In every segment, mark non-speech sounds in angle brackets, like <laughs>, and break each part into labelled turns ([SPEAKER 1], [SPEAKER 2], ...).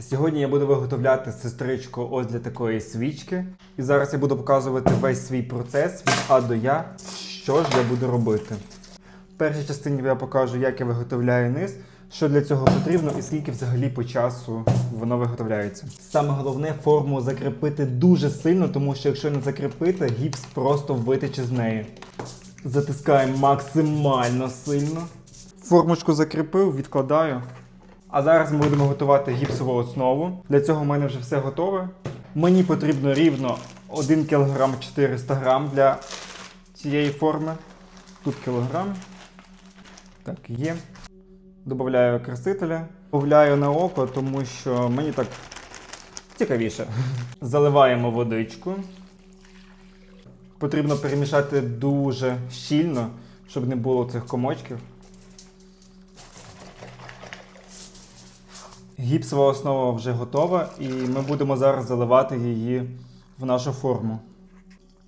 [SPEAKER 1] Сьогодні я буду виготовляти сестричку ось для такої свічки. І зараз я буду показувати весь свій процес від А до Я, що ж я буду робити. В першій частині я покажу, як я виготовляю низ, що для цього потрібно і скільки взагалі по часу воно виготовляється. Саме головне форму закріпити дуже сильно, тому що якщо не закріпити, гіпс просто витече з неї. Затискаємо максимально сильно. Формочку закріпив, відкладаю. А зараз ми будемо готувати гіпсову основу. Для цього в мене вже все готове. Мені потрібно рівно 1 кг 400 г для цієї форми. Тут кілограм. Так, є. Добавляю красителя. Добавляю на око, тому що мені так цікавіше. <laughs> Заливаємо водичку. Потрібно перемішати дуже щільно, щоб не було цих комочків. Гіпсова основа вже готова, і ми будемо зараз заливати її в нашу форму.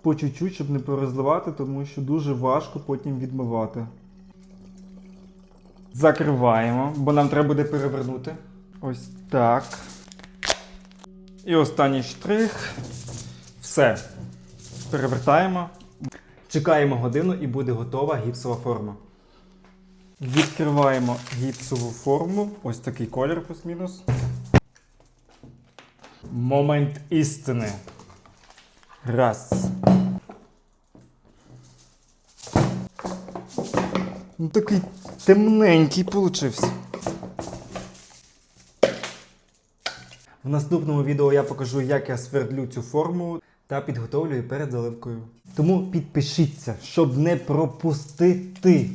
[SPEAKER 1] По чуть-чуть, щоб не порозливати, тому що дуже важко потім відмивати. Закриваємо, бо нам треба буде перевернути. Ось так. І останній штрих. Все. Перевертаємо. Чекаємо годину і буде готова гіпсова форма. Відкриваємо гіпсову форму. Ось такий колір плюс-мінус. Момент істини. Раз. Ну такий темненький получився. В наступному відео я покажу, як я свердлю цю форму та підготовлюю перед заливкою. Тому підпишіться, щоб не пропустити.